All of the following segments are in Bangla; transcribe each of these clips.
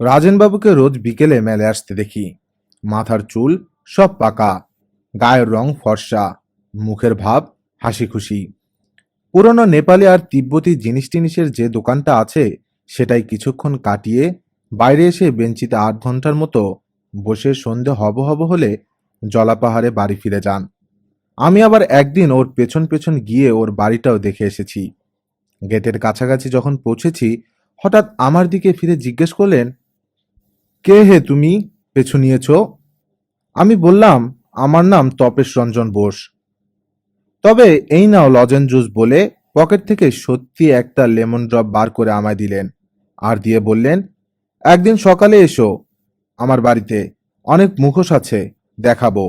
রাজেনবাবুকে রোজ বিকেলে মেলে আসতে দেখি। মাথার চুল সব পাকা, গায়ের রং ফর্সা, মুখের ভাব হাসি খুশি পুরনো নেপালি আর তিব্বতী জিনিস টিনিসের যে দোকানটা আছে, সেটাই কিছুক্ষণ কাটিয়ে বাইরে এসে বেঞ্চিতে আধ ঘণ্টার মতো বসে সন্ধে হব হব হলে জলাপাহাড়ে বাড়ি ফিরে যান। আমি আবার একদিন ওর পেছন পেছন গিয়ে ওর বাড়িটাও দেখে এসেছি। গেটের কাছাকাছি যখন পৌঁছেছি, হঠাৎ আমার দিকে ফিরে জিজ্ঞেস করলেন কে হে তুমি পেছু নিয়েছ? আমি বললাম, আমার নাম তপেশ রঞ্জন বোস। তবে এই নাও লজেন জুস বলে পকেট থেকে সত্যি একটা লেমন ড্রপ বার করে আমায় দিলেন আর দিয়ে বললেন, একদিন সকালে এসো, আমার বাড়িতে অনেক মুখোশ আছে, দেখাবো।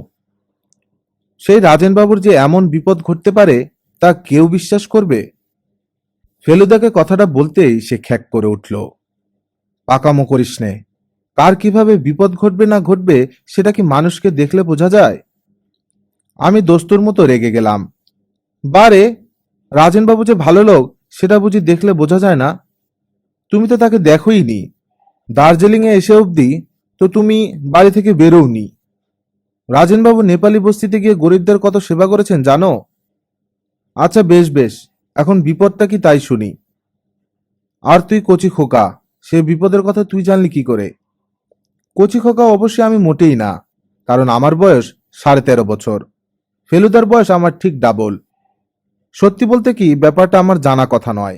সেই রাজেনবাবুর যে এমন বিপদ ঘটতে পারে, তা কেউ বিশ্বাস করবে? ফেলুদাকে কথাটা বলতেই সে খ্যাক করে উঠল, পাকামো করিস নে। কার কীভাবে বিপদ ঘটবে না ঘটবে সেটা কি মানুষকে দেখলে বোঝা যায়? আমি দোস্তুর মতো রেগে গেলাম। বারে, রাজেনবাবু যে ভালো লোক, সেটা বুঝি দেখলে বোঝা যায় না। তুমি তো তাকে দেখোই নি। দার্জিলিং এ এসে অবধি তো তুমি বাড়ি থেকে বেরোওনি রাজেনবাবু নেপালি বস্তিতে গিয়ে গরিবদের কত সেবা করেছেন জানো? আচ্ছা বেশ বেশ। এখন বিপদটা কি তাই শুনি। আর তুই কচি খোকা, সে বিপদের কথা তুই জানলি কি করে? কচি খোকা অবশ্যই আমি মোটেই না, কারণ আমার বয়স সাড়ে তেরো বছর। ফেলুদার বয়স আমার ঠিক ডাবল সত্যি বলতে কি, ব্যাপারটা আমার জানা কথা নয়।